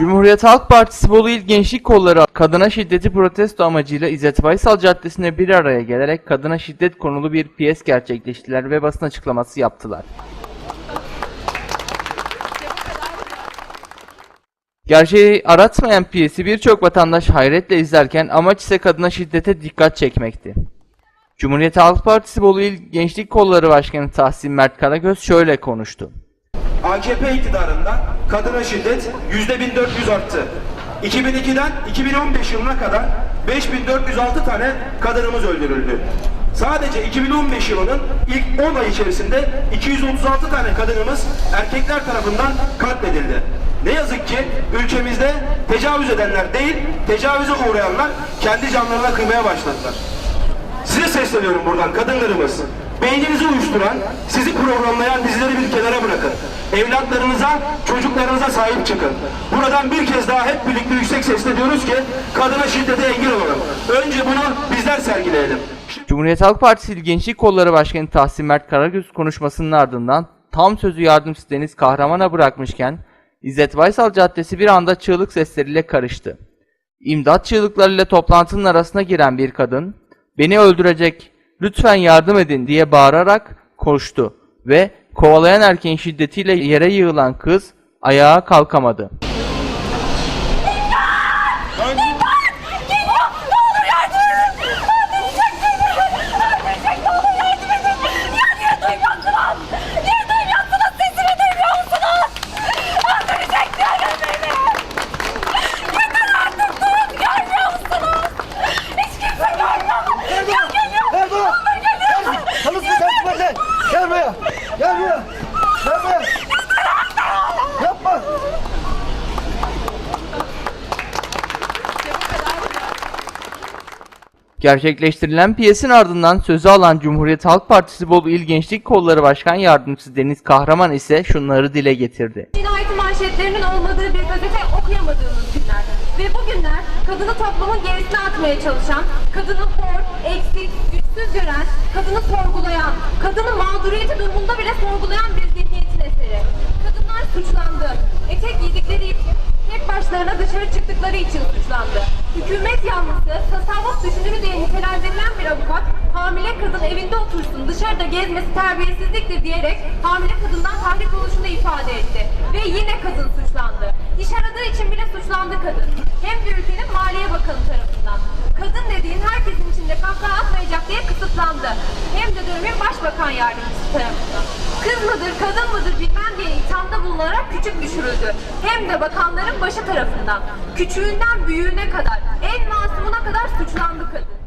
Cumhuriyet Halk Partisi Bolu İl Gençlik Kolları kadına şiddeti protesto amacıyla İzzet Baysal Caddesi'nde bir araya gelerek kadına şiddet konulu bir piyes gerçekleştiler ve basın açıklaması yaptılar. Gerçeği aratmayan piyesi birçok vatandaş hayretle izlerken amaç ise kadına şiddete dikkat çekmekti. Cumhuriyet Halk Partisi Bolu İl Gençlik Kolları Başkanı Tahsin Mert Karagöz şöyle konuştu. AKP iktidarında kadına şiddet yüzde 1400 arttı. 2002'den 2015 yılına kadar 5406 tane kadınımız öldürüldü. Sadece 2015 yılının ilk 10 ay içerisinde 236 tane kadınımız erkekler tarafından katledildi. Ne yazık ki ülkemizde tecavüz edenler değil, tecavüze uğrayanlar kendi canlarına kıymaya başladılar. Size sesleniyorum buradan kadınlarımız. Beyninizi uyuşturan, sizi programlayan dizileri bir kenara bırakın. Evlatlarınıza, çocuklarınıza sahip çıkın. Buradan bir kez daha hep birlikte yüksek sesle diyoruz ki kadına şiddete engel olalım. Önce bunu bizler sergileyelim. Cumhuriyet Halk Partisi Gençlik Kolları Başkanı Tahsin Mert Karagöz konuşmasının ardından tam sözü yardımcısı Deniz Kahraman'a bırakmışken İzzet Baysal Caddesi bir anda çığlık sesleriyle karıştı. İmdat çığlıklarıyla toplantının arasına giren bir kadın beni öldürecek lütfen yardım edin diye bağırarak koştu ve kovalayan erkeğin şiddetiyle yere yığılan kız ayağa kalkamadı. Gerçekleştirilen piyesin ardından sözü alan Cumhuriyet Halk Partisi Bolu İl Gençlik Kolları Başkan Yardımcısı Deniz Kahraman ise şunları dile getirdi. Cinayet manşetlerinin olmadığı bir gazete okuyamadığımız günler. Ve bu günler kadını toplumun gerisine atmaya çalışan, kadını hor, eksik, güçsüz gören, kadını sorgulayan, kadının mağduriyeti durumunda bile sorgulayan bir zihniyetin eseri. Kadınlar suçlandı. Etek giydikleri için, tek başlarına dışarı çıktıkları için suçlandı. Hükümet yanlısı, tasavvuf düşünürü diye nitelendirilen bir avukat, hamile kadın evinde otursun, dışarıda gezmesi terbiyesizliktir diyerek hamile kadından tahrik oluşunu ifade etti. Ve yine kadın suçlandı. İş aradığı için bile suçlandı kadın. Hem de ülkenin Maliye Bakanı tarafından. Kadın dediğin herkesin içinde kahkaha atmayacak diye kısıtlandı. Hem de dönemin Başbakan Yardımcısı tarafından. Kız mıdır, kadın mıdır bilmem diye ithamda bulunarak küçük düşürüldü. Hem de bakanların başı tarafından. Küçüğünden büyüğüne kadar, en masumuna kadar suçlandı kadın.